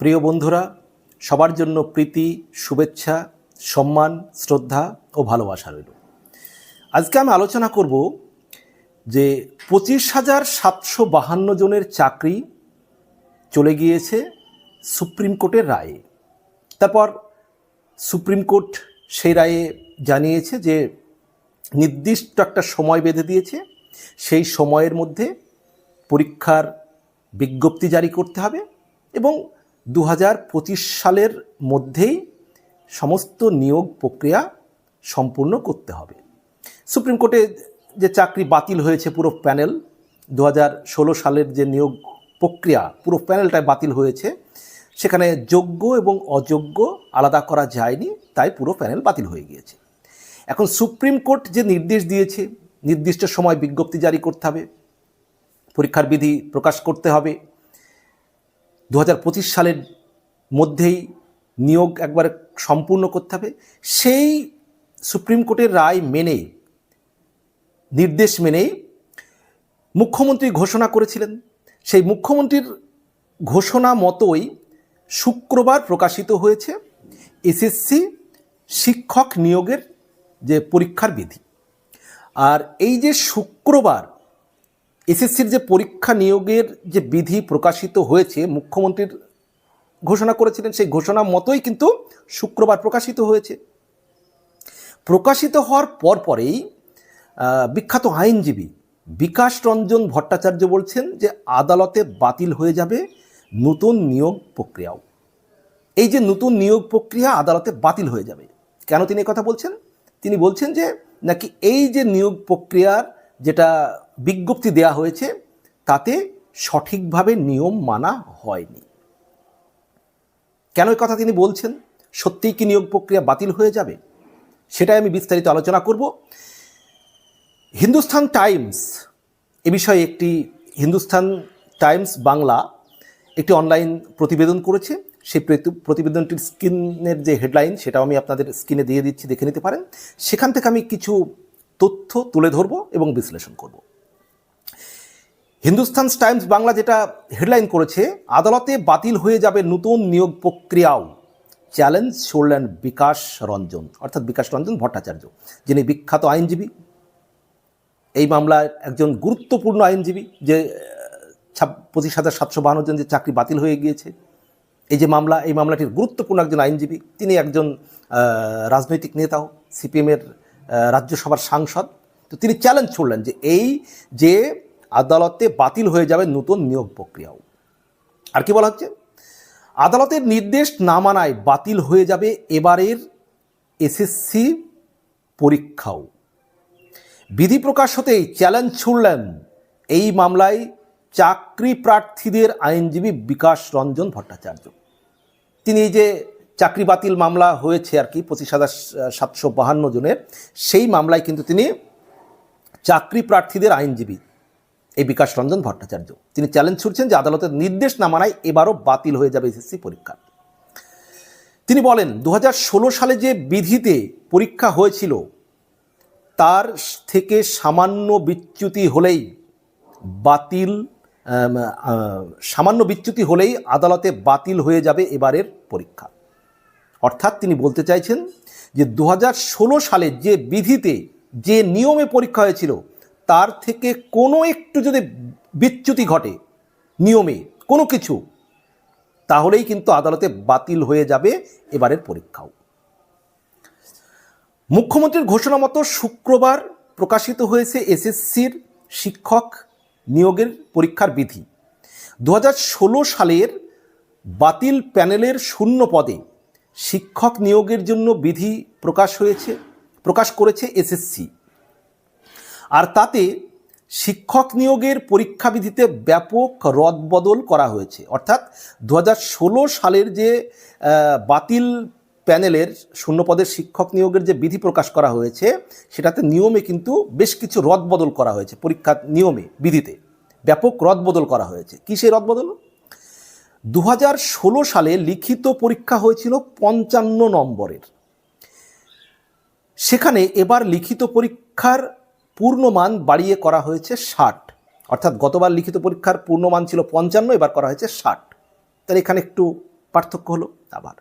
প্রিয় বন্ধুরা, সবার জন্য প্রীতি, শুভেচ্ছা, সম্মান, শ্রদ্ধা ও ভালোবাসা রইল। আজকে আমি আলোচনা করব যে পঁচিশ হাজার সাতশো বাহান্ন জনের চাকরি চলে গিয়েছে সুপ্রিম কোর্টের রায়ে। তারপর সুপ্রিম কোর্ট সেই রায়ে জানিয়েছে যে নির্দিষ্ট একটা সময় বেঁধে দিয়েছে, সেই সময়ের মধ্যে পরীক্ষার বিজ্ঞপ্তি জারি করতে হবে এবং দু হাজার পঁচিশ সালের মধ্যেই সমস্ত নিয়োগ প্রক্রিয়া সম্পূর্ণ করতে হবে। সুপ্রিম কোর্টে যে চাকরি বাতিল হয়েছে পুরো প্যানেল দু হাজার ষোলো সালের যে নিয়োগ প্রক্রিয়া পুরো প্যানেলটায় বাতিল হয়েছে, সেখানে যোগ্য এবং অযোগ্য আলাদা করা যায়নি, তাই পুরো প্যানেল বাতিল হয়ে গিয়েছে। এখন সুপ্রিম কোর্ট যে নির্দেশ দিয়েছে, নির্দিষ্ট সময় বিজ্ঞপ্তি জারি করতে হবে, পরীক্ষার বিধি প্রকাশ করতে হবে দু হাজার পঁচিশ সালের মধ্যেই নিয়োগ একবারে সম্পূর্ণ করতে হবে। সেই সুপ্রিম কোর্টের রায় মেনে, নির্দেশ মেনেই মুখ্যমন্ত্রী ঘোষণা করেছিলেন। সেই মুখ্যমন্ত্রীর ঘোষণা মতোই শুক্রবার প্রকাশিত হয়েছে এসএসসি শিক্ষক নিয়োগের যে পরীক্ষার বিধি। আর এই যে শুক্রবার এসএসসির যে পরীক্ষা নিয়োগের যে বিধি প্রকাশিত হয়েছে, মুখ্যমন্ত্রীর ঘোষণা করেছিলেন, সেই ঘোষণা মতোই কিন্তু শুক্রবার প্রকাশিত হয়েছে। প্রকাশিত হওয়ার পর পরেই বিখ্যাত আইনজীবী বিকাশ রঞ্জন ভট্টাচার্য বলছেন যে আদালতে বাতিল হয়ে যাবে নতুন নিয়োগ প্রক্রিয়াও। এই যে নতুন নিয়োগ প্রক্রিয়া আদালতে বাতিল হয়ে যাবে, কেন তিনি কথা বলছেন? তিনি বলছেন যে নাকি এই যে নিয়োগ প্রক্রিয়ার যেটা বিজ্ঞপ্তি দেয়া হয়েছে, তাতে সঠিকভাবে নিয়ম মানা হয়নি। কেন কথা তিনি বলছেন? সত্যিই কি নিয়োগ প্রক্রিয়া বাতিল হয়ে যাবে? সেটাই আমি বিস্তারিত আলোচনা করব। হিন্দুস্তান টাইমস, এ বিষয়ে একটি হিন্দুস্তান টাইমস বাংলা একটি অনলাইন প্রতিবেদন করেছে। সেই প্রতিবেদনটির স্ক্রিনের যে হেডলাইন, সেটাও আমি আপনাদের স্ক্রিনে দিয়ে দিচ্ছি, দেখে নিতে পারেন। সেখান থেকে আমি কিছু তথ্য তুলে ধরব এবং বিশ্লেষণ করব। হিন্দুস্তান টাইমস বাংলা যেটা হেডলাইন করেছে, আদালতে বাতিল হয়ে যাবে নতুন নিয়োগ প্রক্রিয়াও। চ্যালেঞ্জ ছড়লেন বিকাশ রঞ্জন, অর্থাৎ বিকাশ রঞ্জন ভট্টাচার্য, যিনি বিখ্যাত আইনজীবী। এই মামলার একজন গুরুত্বপূর্ণ আইনজীবী যে পঁচিশ হাজার সাতশো বাহান্ন জন যে চাকরি বাতিল হয়ে গিয়েছে। এই যে মামলা, এই মামলাটির গুরুত্বপূর্ণ একজন আইনজীবী, তিনি একজন রাজনৈতিক নেতাও, সিপিএমের রাজ্যসভার সাংসদ। তো তিনি চ্যালেঞ্জ ছুড়লেন যে এই যে আদালতে বাতিল হয়ে যাবে নতুন নিয়োগ প্রক্রিয়াও। আর কি বলা হচ্ছে? আদালতের নির্দেশ না মানায় বাতিল হয়ে যাবে এবারের এসএসসি পরীক্ষাও। বিধি প্রকাশ হতেই চ্যালেঞ্জ ছুড়লেন এই মামলায় চাকরি প্রার্থীদের আইনজীবী বিকাশ রঞ্জন ভট্টাচার্য। তিনি যে চাকরি বাতিল মামলা হয়েছে আর কি, পঁচিশ হাজার সাতশো বাহান্ন জনের। সেই মামলায় কিন্তু তিনি চাকরি প্রার্থীদের আইনজীবী এই বিকাশ রঞ্জন ভট্টাচার্য। তিনি চ্যালেঞ্জ ছুড়ছেন যে আদালতের নির্দেশ না মানায় এবারও বাতিল হয়ে যাবে এসএসসি পরীক্ষা। তিনি বলেন দু হাজার ষোলো সালে যে বিধিতে পরীক্ষা হয়েছিল, তার থেকে সামান্য বিচ্যুতি হলেই বাতিল সামান্য বিচ্যুতি হলেই আদালতে বাতিল হয়ে যাবে এবারের পরীক্ষা। অর্থাৎ তিনি বলতে চাইছেন যে দু হাজার ষোলো সালে যে বিধিতে যে নিয়মে পরীক্ষা হয়েছিল, তার থেকে কোনো একটু যদি বিচ্যুতি ঘটে নিয়মে কোনো কিছু, তাহলেই কিন্তু আদালতে বাতিল হয়ে যাবে এবারের পরীক্ষাও। মুখ্যমন্ত্রীর ঘোষণা মতো শুক্রবার প্রকাশিত হয়েছে এসএসসির শিক্ষক নিয়োগের পরীক্ষার বিধি। দু হাজার ষোলো সালের বাতিল প্যানেলের শূন্য পদে শিক্ষক নিয়োগের জন্য বিধি প্রকাশ হয়েছে, প্রকাশ করেছে এসএসসি আর তাতে শিক্ষক নিয়োগের পরীক্ষা বিধিতে ব্যাপক রদবদল করা হয়েছে। অর্থাৎ দু হাজার ষোলো সালের যে বাতিল প্যানেলের শূন্যপদের শিক্ষক নিয়োগের যে বিধি প্রকাশ করা হয়েছে, সেটাতে নিয়মে কিন্তু বেশ কিছু রদবদল করা হয়েছে, পরীক্ষা নিয়মে, বিধিতে। ব্যাপক রদবদল করা হয়েছে। কী সেই রদবদল? দু হাজার ষোলো সালে লিখিত পরীক্ষা হয়েছিল পঞ্চান্ন নম্বরের। সেখানে এবার লিখিত পরীক্ষার পূর্ণমান বাড়িয়ে করা হয়েছে ষাট। অর্থাৎ গতবার লিখিত পরীক্ষার পূর্ণমান ছিল পঞ্চান্ন, এবার করা হয়েছে ষাট। তাহলে এখানে একটু পার্থক্য হলো আবার।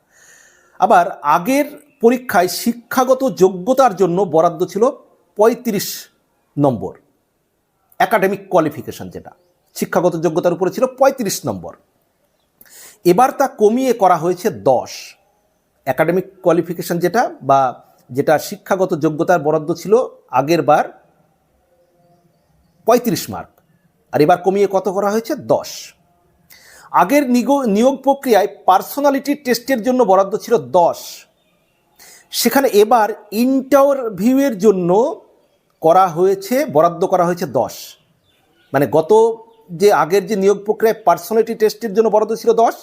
আবার আগের পরীক্ষায় শিক্ষাগত যোগ্যতার জন্য বরাদ্দ ছিল পঁয়ত্রিশ নম্বর। একাডেমিক কোয়ালিফিকেশন যেটা। শিক্ষাগত যোগ্যতার উপরে ছিল পঁয়ত্রিশ নম্বর। এবার তা কমিয়ে করা হয়েছে দশ। একাডেমিক কোয়ালিফিকেশন যেটা বা যেটা শিক্ষাগত যোগ্যতার বরাদ্দ ছিল আগের বার পঁয়ত্রিশ মার্ক। আর এবার কমিয়ে কত করা হয়েছে? দশ। আগের নিয়োগ প্রক্রিয়ায় পার্সোনালিটি টেস্টের জন্য বরাদ্দ ছিল দশ। সেখানে এবার ইন্টারভিউয়ের জন্য করা হয়েছে, বরাদ্দ করা হয়েছে দশ। মানে গত যে আগের যে নিয়োগ প্রক্রিয়ায় পার্সোনালিটি টেস্টের জন্য বরাদ্দ ছিল দশ,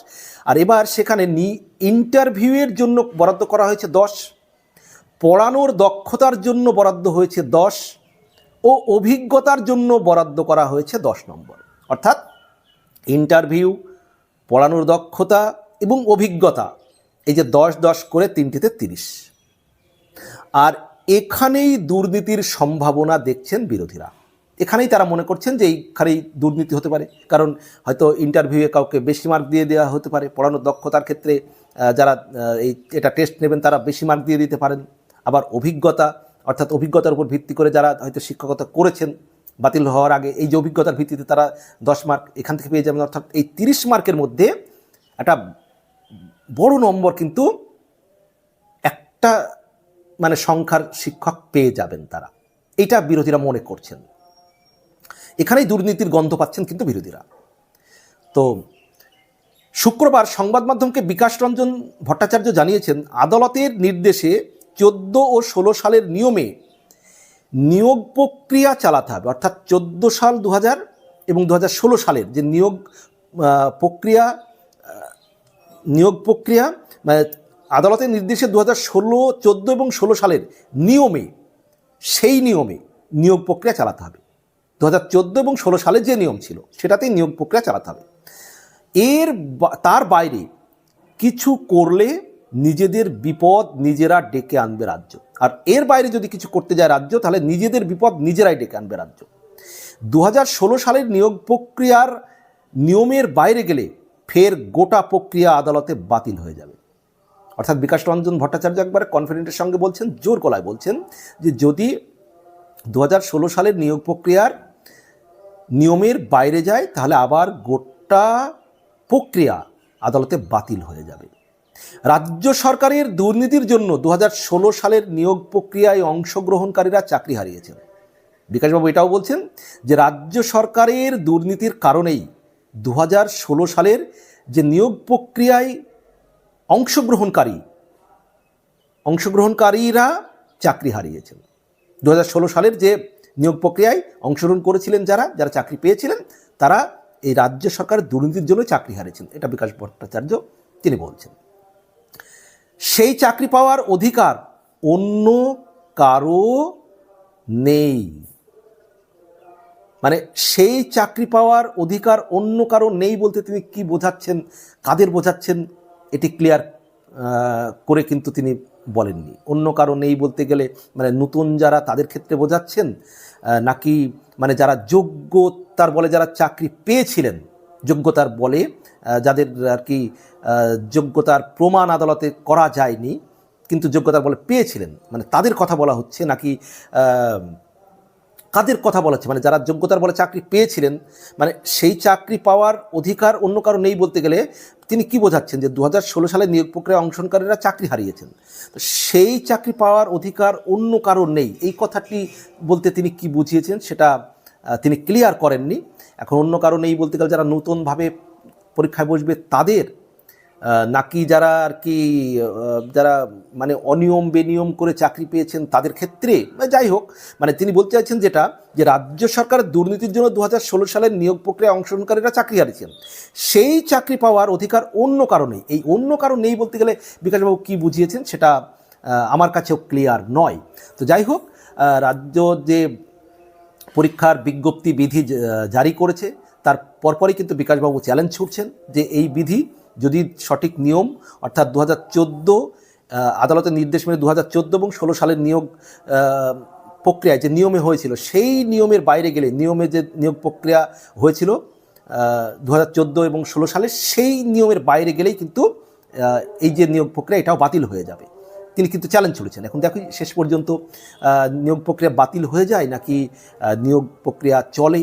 আর এবার সেখানে নি ইন্টারভিউয়ের জন্য বরাদ্দ করা হয়েছে দশ, পড়ানোর দক্ষতার জন্য বরাদ্দ হয়েছে দশ, ও অভিজ্ঞতার জন্য বরাদ্দ করা হয়েছে দশ নম্বর। অর্থাৎ ইন্টারভিউ পড়ানোর দক্ষতা এবং অভিজ্ঞতা, এই যে দশ দশ করে তিনটিতে তিরিশ। আর এখানেই দুর্নীতির সম্ভাবনা দেখছেন বিরোধীরা। এখানেই তারা মনে করছেন যে এইখানেই দুর্নীতি হতে পারে। কারণ হয়তো ইন্টারভিউয়ে কাউকে বেশি মার্ক দিয়ে দেওয়া হতে পারে, পড়ানোর দক্ষতার ক্ষেত্রে যারা এই, এটা টেস্ট নেবেন তারা বেশি মার্ক দিয়ে দিতে পারেন। আবার অভিজ্ঞতা, অর্থাৎ অভিজ্ঞতার উপর ভিত্তি করে যারা হয়তো শিক্ষকতা করেছেন, বাতিল হওয়ার আগে এই যে অভিজ্ঞতার ভিত্তিতে তারা দশ মার্ক এখান থেকে পেয়ে যাবেন। অর্থাৎ এই তিরিশ মার্কের মধ্যে একটা বড় নম্বর কিন্তু একটা মানে সংখ্যার শিক্ষক পেয়ে যাবেন তারা। এটা বিরোধীরা মনে করছেন। এখানেই দুর্নীতির গন্ধ পাচ্ছেন কিন্তু বিরোধীরা। তো শুক্রবার সংবাদ মাধ্যমকে বিকাশ রঞ্জন ভট্টাচার্য জানিয়েছেন, আদালতের নির্দেশে চোদ্দ ও ষোলো সালের নিয়মে নিয়োগ প্রক্রিয়া চালাতে হবে। অর্থাৎ চোদ্দ সাল দু হাজার এবং দু সালের যে নিয়োগ প্রক্রিয়া নিয়োগ প্রক্রিয়া মানে আদালতের নির্দেশে দু হাজার ষোলো, চোদ্দ এবং ষোলো সালের নিয়মে, সেই নিয়মে নিয়োগ প্রক্রিয়া চালাতে হবে। দু হাজার চোদ্দ এবং ষোলো সালে যে নিয়ম ছিল, সেটাতেই নিয়োগ প্রক্রিয়া চালাতে হবে। এর তার বাইরে কিছু করলে নিজেদের বিপদ নিজেরা ডেকে আনবে রাজ্য। আর এর বাইরে যদি কিছু করতে যায় রাজ্য, তাহলে নিজেদের বিপদ নিজেরাই ডেকে আনবে রাজ্য। দু সালের নিয়োগ প্রক্রিয়ার নিয়মের বাইরে গেলে ফের গোটা প্রক্রিয়া আদালতে বাতিল হয়ে যাবে। অর্থাৎ বিকাশ রঞ্জন ভট্টাচার্য একবার কনফিডেন্টের সঙ্গে বলছেন, জোর গলায় বলছেন যে যদি দু সালের নিয়োগ প্রক্রিয়ার নিয়মের বাইরে যায়, তাহলে আবার গোটা প্রক্রিয়া আদালতে বাতিল হয়ে যাবে। রাজ্য সরকারের দুর্নীতির জন্য দু হাজার ষোলো সালের নিয়োগ প্রক্রিয়ায় অংশগ্রহণকারীরা চাকরি হারিয়েছেন। বিকাশবাবু এটাও বলছেন যে, রাজ্য সরকারের দুর্নীতির কারণেই দু হাজার ষোলো সালের যে নিয়োগ প্রক্রিয়ায় অংশগ্রহণকারী, অংশগ্রহণকারীরা চাকরি হারিয়েছেন। দু হাজার ষোলো সালের যে নিয়োগ প্রক্রিয়ায় অংশগ্রহণ করেছিলেন যারা যারা চাকরি পেয়েছিলেন, তারা এই রাজ্য সরকারের দুর্নীতির জন্য চাকরি হারিয়েছেন। এটা বিকাশ ভট্টাচার্য তিনি বলছেন। সেই চাকরি পাওয়ার অধিকার অন্য কারও নেই। মানে সেই চাকরি পাওয়ার অধিকার অন্য কারও নেই বলতে তিনি কি বোঝাচ্ছেন, কাদের বোঝাচ্ছেন, এটি ক্লিয়ার করে কিন্তু তিনি বলেননি। অন্য কারণ এই বলতে গেলে মানে নতুন যারা তাদের ক্ষেত্রে বোঝাচ্ছেন নাকি মানে যারা যোগ্যতার বলে যারা চাকরি পেয়েছিলেন, যোগ্যতার বলে যাদের আর কি যোগ্যতার প্রমাণ আদালতে করা যায়নি, কিন্তু যোগ্যতার বলে পেয়েছিলেন মানে তাদের কথা বলা হচ্ছে নাকি কাদের কথা বলা হচ্ছে মানে যারা যোগ্যতার বলে চাকরি পেয়েছিলেন মানে সেই চাকরি পাওয়ার অধিকার অন্য কারও নেই বলতে গেলে তিনি কি বোঝাচ্ছেন যে দু হাজার ষোলো সালে নিয়োগ প্রক্রিয়া অংশগ্রহণকারীরা চাকরি হারিয়েছেন? তো সেই চাকরি পাওয়ার অধিকার অন্য কারও নেই। এই কথাটি বলতে তিনি কি বুঝিয়েছেন সেটা তিনি ক্লিয়ার করেননি। এখন অন্য কারও নেই বলতে গেলে যারা নতুনভাবে পরীক্ষায় বসবে তাদের নাকি যারা আর কি যারা মানে অনিয়ম বেনিয়ম করে চাকরি পেয়েছেন তাদের ক্ষেত্রে যাই হোক মানে তিনি বলতে চাইছেন যেটা, যে রাজ্য সরকারের দুর্নীতির জন্য দু হাজার ষোলো সালের নিয়োগ প্রক্রিয়া অংশগ্রহণকারীরা চাকরি হারিয়েছেন। সেই চাকরি পাওয়ার অধিকার অন্য কারণেই এই অন্য কারণ নেই বলতে গেলে বিকাশবাবু কী বুঝিয়েছেন সেটা আমার কাছেও ক্লিয়ার নয়। তো যাই হোক রাজ্য যে পরীক্ষার বিজ্ঞপ্তি বিধি জারি করেছে, তার পরপরই কিন্তু বিকাশবাবু চ্যালেঞ্জ ছুটছেন যে এই বিধি যদি সঠিক নিয়ম, অর্থাৎ দু হাজার চোদ্দ আদালতের নির্দেশ মেনে দু হাজার চোদ্দ এবং ষোলো সালের নিয়োগ প্রক্রিয়ায় যে নিয়মে হয়েছিল, সেই নিয়মের বাইরে গেলে নিয়মে যে নিয়োগ প্রক্রিয়া হয়েছিল দু হাজার চোদ্দ এবং ষোলো সালে সেই নিয়মের বাইরে গেলেই কিন্তু এই যে নিয়োগ প্রক্রিয়া, এটাও বাতিল হয়ে যাবে। তিনি কিন্তু চ্যালেঞ্জ চলেছেন। এখন দেখো, শেষ পর্যন্ত নিয়োগ প্রক্রিয়া বাতিল হয়ে যায় নাকি নিয়োগ প্রক্রিয়া চলে?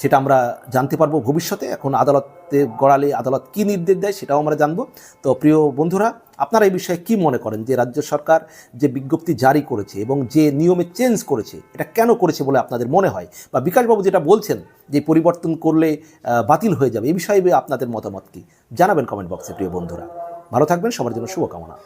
সেটা আমরা জানতে পারব ভবিষ্যতে। এখন আদালতে গড়ালে আদালত কী নির্দেশ দেয় সেটাও আমরা জানব। তো প্রিয় বন্ধুরা, আপনারা এই বিষয়ে কি মনে করেন যে রাজ্য সরকার যে বিজ্ঞপ্তি জারি করেছে এবং যে নিয়মে চেঞ্জ করেছে, এটা কেন করেছে বলে আপনাদের মনে হয়? বা বিকাশবাবু যেটা বলছেন যে পরিবর্তন করলে বাতিল হয়ে যাবে এই বিষয়ে আপনাদের মতামত কি? জানাবেন কমেন্ট বক্সে প্রিয় বন্ধুরা। ভালো থাকবেন, সবার জন্য শুভকামনা।